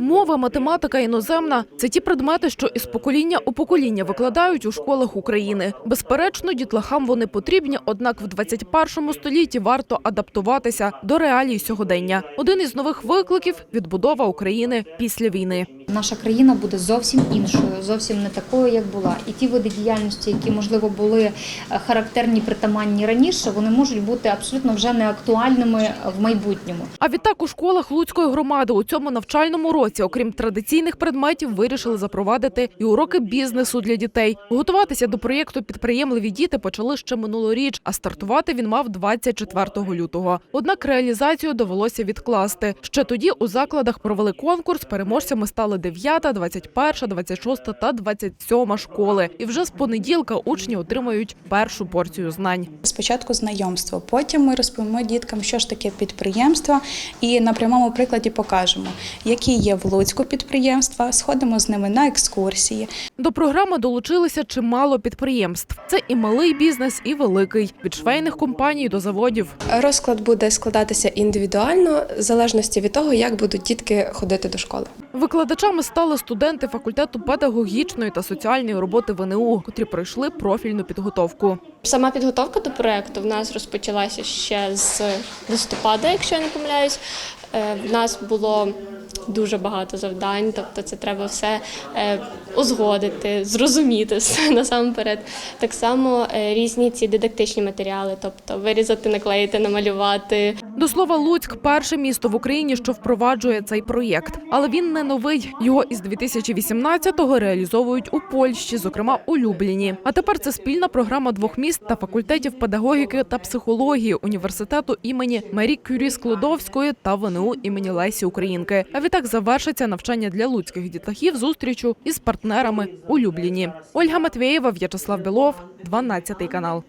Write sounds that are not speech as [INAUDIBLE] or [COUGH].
Мова, математика, іноземна це ті предмети, що із покоління у покоління викладають у школах України. Безперечно, дітлахам вони потрібні, однак в 21 столітті варто адаптуватися до реалій сьогодення. Один із нових викликів відбудова України після війни. Наша країна буде зовсім іншою, зовсім не такою, як була. І ті види діяльності, які можливо були е, характерні притаманні раніше, вони можуть бути абсолютно вже не актуальними в майбутньому. А відтак у школах Луцької громади у цьому навчальному році, окрім традиційних предметів, вирішили запровадити і уроки бізнесу для дітей. Готуватися до проєкту підприємливі діти почали ще минулоріч, а стартувати він мав 24 лютого. Однак реалізацію довелося відкласти. Ще тоді у закладах провели конкурс. Переможцями стали 9, 21, 26 та 27 школи. І вже з понеділка учні отримають першу порцію знань. Спочатку знайомство, потім ми розповімо діткам, що ж таке підприємство, і на прямому прикладі покажемо, які є в Луцьку підприємства. Сходимо з ними на екскурсії. До програми долучилися чимало підприємств. Це і малий бізнес, і великий від швейних компаній до заводів. Розклад буде складатися індивідуально, в залежності від того, як будуть дітки ходити до школи. Викладачами стали студенти факультету педагогічної та соціальної роботи ВНУ, котрі пройшли профільну підготовку. Сама підготовка до проекту в нас розпочалася ще з листопада, якщо я не помиляюсь. Е, В нас було дуже багато завдань, тобто це треба все е, узгодити, зрозуміти все [LAUGHS] насамперед. Так само е, різні ці дидактичні матеріали, тобто вирізати, наклеїти, намалювати, До слова, Луцьк перше місто в Україні, що впроваджує цей проєкт. Але він не новий. Його із 2018-го реалізовують у Польщі, зокрема у Любліні. А тепер це спільна програма двох міст та факультетів педагогіки та психології університету імені Марі Кюрі Склодовської та ВНУ імені Лесі Українки. А відтак завершиться навчання для луцьких дітлахів зустрічю із партнерами у Любліні. Ольга Матвєєва, В'ячеслав Білов, 12 канал.